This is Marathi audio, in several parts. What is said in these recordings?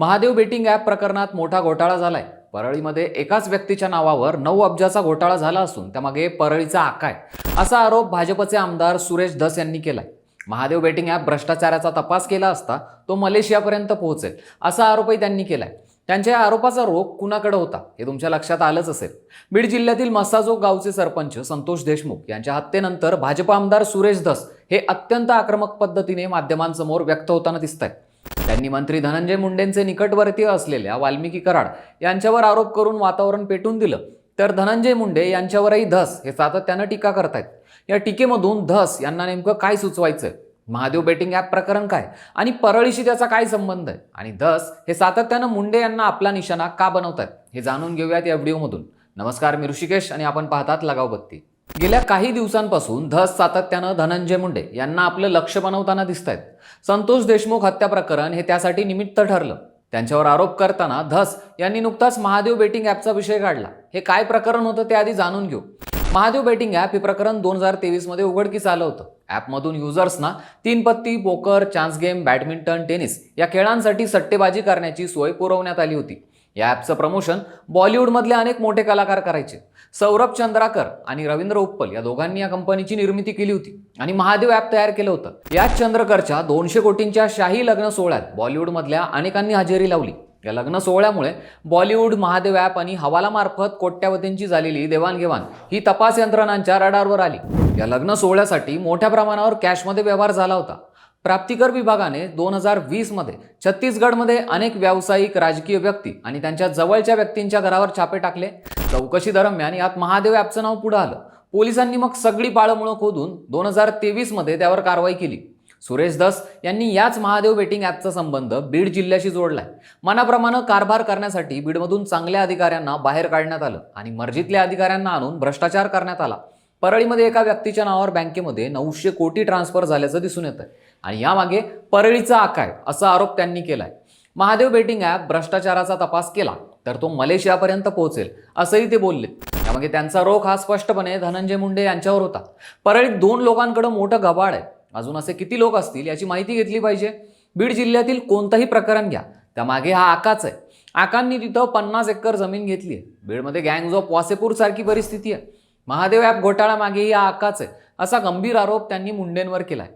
महादेव बेटिंग ॲप प्रकरणात मोठा घोटाळा झालाय. परळीमध्ये एकाच व्यक्तीच्या नावावर नऊ अब्जाचा घोटाळा झाला असून त्यामागे परळीचा आकाय असा आरोप भाजपचे आमदार सुरेश धस यांनी केलाय. महादेव बेटिंग ॲप भ्रष्टाचाराचा तपास केला असता तो मलेशियापर्यंत पोहोचेल असा आरोपही त्यांनी केलाय. त्यांच्या या आरोपाचा रोख कुणाकडे होता हे तुमच्या लक्षात आलंच असेल. बीड जिल्ह्यातील मसाजो गावचे सरपंच संतोष देशमुख यांच्या हत्येनंतर भाजप आमदार सुरेश धस हे अत्यंत आक्रमक पद्धतीने माध्यमांसमोर व्यक्त होताना दिसत आहेत त्यांनी मंत्री धनंजय मुंडेंचे निकटवर्तीय असलेल्या वाल्मिकी कराड यांच्यावर आरोप करून वातावरण पेटून दिलं. तर धनंजय मुंडे यांच्यावरही धस हे सातत्यानं टीका करतायत. या टीकेमधून धस यांना नेमकं काय सुचवायचंय? महादेव बेटिंग ॲप प्रकरण काय? आणि परळीशी त्याचा काय संबंध आहे? आणि धस हे सातत्यानं मुंडे यांना आपला निशाणा का बनवतात हे जाणून घेऊयात या व्हिडिओमधून. नमस्कार मी ऋषिकेश आणि आपण पाहतात लगाव बत्ती गेल्या काही दिवसांपासून धस सातत्यानं धनंजय मुंडे यांना आपलं लक्ष बनवताना दिसत आहेत संतोष देशमुख हत्या प्रकरण हे त्यासाठी निमित्त ठरलं. त्यांच्यावर आरोप करताना धस यांनी नुकताच महादेव बेटिंग ॲपचा विषय काढला. हे काय प्रकरण होतं ते आधी जाणून घेऊ. महादेव बेटिंग ॲप हे प्रकरण दोन हजार तेवीसमध्ये उघडकीस आलं होतं. ॲपमधून युजर्सना Teen Patti poker chance game badminton tennis या खेळांसाठी सट्टेबाजी करण्याची सोय पुरवण्यात आली होती. या ॲपचं प्रमोशन बॉलिवूडमधले अनेक मोठे कलाकार करायचे. सौरभ चंद्राकर आणि रवींद्र उप्पल या दोघांनी या कंपनीची निर्मिती केली होती आणि महादेव ॲप तयार केलं होतं. याच चंद्रकरच्या दोनशे कोटींच्या शाही लग्न सोहळ्यात बॉलिवूडमधल्या अनेकांनी हजेरी लावली. या लग्न सोहळ्यामुळे बॉलिवूड महादेव ॲप आणि हवालामार्फत कोट्यावधींची झालेली देवाणघेवाण ही तपास यंत्रणांच्या रडारवर आली. या लग्न सोहळ्यासाठी मोठ्या प्रमाणावर कॅशमध्ये व्यवहार झाला होता. प्राप्तिकर विभागाने दोन हजार वीसमध्ये छत्तीसगडमध्ये अनेक व्यावसायिक राजकीय व्यक्ती आणि त्यांच्या जवळच्या व्यक्तींच्या घरावर छापे टाकले. चौकशी दरम्यान यात महादेव ॲपचं नाव पुढं आलं. पोलिसांनी मग सगळी पाळमुळं खोदून दोन हजार तेवीसमध्ये त्यावर कारवाई केली. सुरेश दस यांनी याच महादेव बेटिंग ॲपचा संबंध बीड जिल्ह्याशी जोडलाय. मनाप्रमाणे कारभार करण्यासाठी बीडमधून चांगल्या अधिकाऱ्यांना बाहेर काढण्यात आलं आणि मर्जीतल्या अधिकाऱ्यांना आणून भ्रष्टाचार करण्यात आला. परळीमध्ये एका व्यक्तीच्या नावावर बँकेमध्ये नऊशे कोटी ट्रान्सफर झाल्याचं दिसून येतं आणि यामागे परळीचा आकाय असा आरोप त्यांनी केलाय. महादेव बेटिंग ॲप भ्रष्टाचाराचा तपास केला तर तो मलेशियापर्यंत पोहोचेल असंही ते बोलले. त्यामागे त्यांचा रोख हा स्पष्टपणे धनंजय मुंडे यांच्यावर होता. परळीत दोन लोकांकडे मोठं गबाळ आहे. अजून असे किती लोक असतील याची माहिती घेतली पाहिजे. बीड जिल्ह्यातील कोणतंही प्रकरण घ्या. त्यामागे हा आकाच आहे. आकांनी तिथं पन्नास एकर जमीन घेतली आहे. बीडमध्ये गँग्ज ऑफ वासेपूर सारखी परिस्थिती आहे. महादेव ॲप घोटाळा मागे या आकाच आहे असा गंभीर आरोप त्यांनी मुंडेंवर केलाय.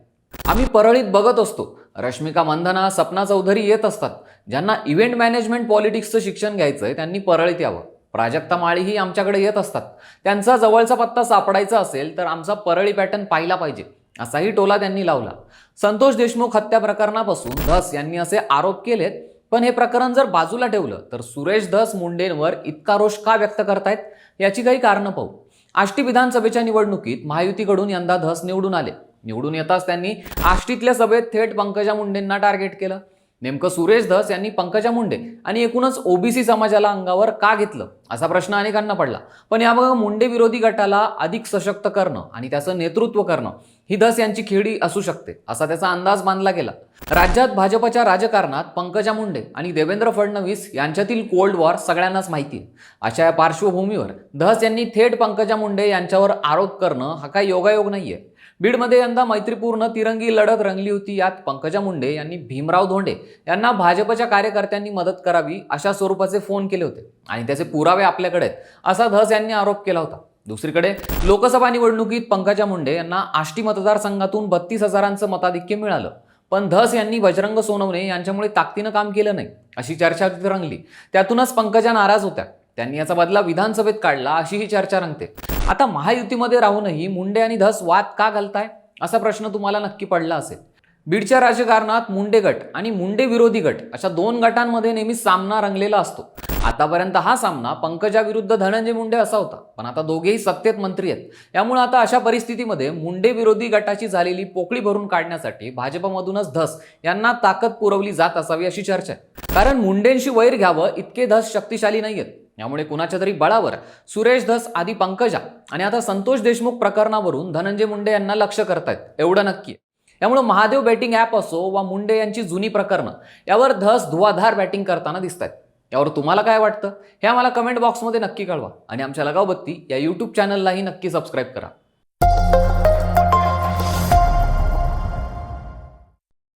आम्ही परळीत बघत असतो. रश्मिका मंधना सपना चौधरी येत असतात. ज्यांना इव्हेंट मॅनेजमेंट पॉलिटिक्सचं शिक्षण घ्यायचं आहे त्यांनी परळीत यावं. प्राजक्ता माळीही आमच्याकडे येत असतात. त्यांचा जवळचा पत्ता सापडायचा असेल तर आमचा परळी पॅटर्न पाहिला पाहिजे असाही टोला त्यांनी लावला. संतोष देशमुख हत्या प्रकरणापासून धस यांनी असे आरोप केलेत पण हे प्रकरण जर बाजूला ठेवलं तर सुरेश धस मुंडेंवर इतका रोष का व्यक्त करतायत? याची काही कारणं पाहू. आष्टी विधानसभेच्या निवडणुकीत महायुतीकडून यंदा धस निवडून आले. निवडून येताच त्यांनी आष्टीतल्या सभेत थेट पंकजा मुंडेंना टार्गेट केलं. नेमकं सुरेश धस यांनी पंकजा मुंडे आणि एकूणच ओबीसी समाजाला अंगावर का घेतलं? असा प्रश्न अनेकांना पडला. पण याबाबत मुंडे विरोधी गटाला अधिक सशक्त करणं आणि त्याचं नेतृत्व करणं ही धस यांची खेळी असू शकते असा त्याचा अंदाज बांधला गेला. राज्यात भाजपच्या राजकारणात पंकजा मुंडे आणि देवेंद्र फडणवीस यांच्यातील कोल्ड वॉर सगळ्यांनाच माहिती आहे. अशा या पार्श्वभूमीवर धस यांनी थेट पंकजा मुंडे यांच्यावर आरोप करणं हा काही योगायोग नाहीये. बीडमध्ये यंदा मैत्रीपूर्ण तिरंगी लढत रंगली होती. यात पंकजा मुंडे यांनी भीमराव धोंडे यांना भाजपच्या कार्यकर्त्यांनी मदत करावी अशा स्वरूपाचे फोन केले होते. आणि त्याचे पुरावे आपल्याकडे असा धस यांनी आरोप केला होता. दुसरीकडे लोकसभा निवडणुकीत पंकजा मुंडे यांना आष्टी मतदारसंघातून बत्तीस हजारांचं मताधिक्य मिळालं. पण धस यांनी बजरंग सोनवणे यांच्यामुळे ताकदीनं काम केलं नाही अशी चर्चा रंगली. त्यातूनच पंकजा नाराज होत्या. त्यांनी याचा बदला विधानसभेत काढला अशी ही चर्चा रंगते. आता महायुतीमध्ये राहूनही मुंडे आणि धस वाद का घालताय? असा प्रश्न तुम्हाला नक्की पडला असेल. बीडच्या राजकारणात मुंडे गट आणि मुंडे विरोधी गट अशा दोन गटांमध्ये नेहमी सामना रंगलेला असतो. आतापर्यंत हा सामना पंकजा विरुद्ध धनंजय मुंडे असा होता. पण आता दोघेही सत्तेत मंत्री आहेत. त्यामुळे आता अशा परिस्थितीमध्ये मुंडे विरोधी गटाची झालेली पोकळी भरून काढण्यासाठी भाजपमधूनच धस यांना ताकद पुरवली जात असावी अशी चर्चा आहे. कारण मुंडेंशी वैर घ्यावं इतके धस शक्तिशाली नाही आहेत यामुळे कुणाच्या तरी बळावर सुरेश धस आदी पंकजा आणि आता संतोष देशमुख प्रकरणावरून धनंजय मुंडे यांना लक्ष करतायत. एवढं नक्की त्यामुळे महादेव बॅटिंग ॲप असो वा मुंडे यांची जुनी प्रकरणं यावर धस धुवाधार बॅटिंग करताना दिसत आहेत यावर तुम्हाला काय वाटतं? हे आम्हाला कमेंट बॉक्समध्ये नक्की कळवा आणि आमच्या लगावबत्ती या यूट्यूब चॅनललाही नक्की सबस्क्राईब करा.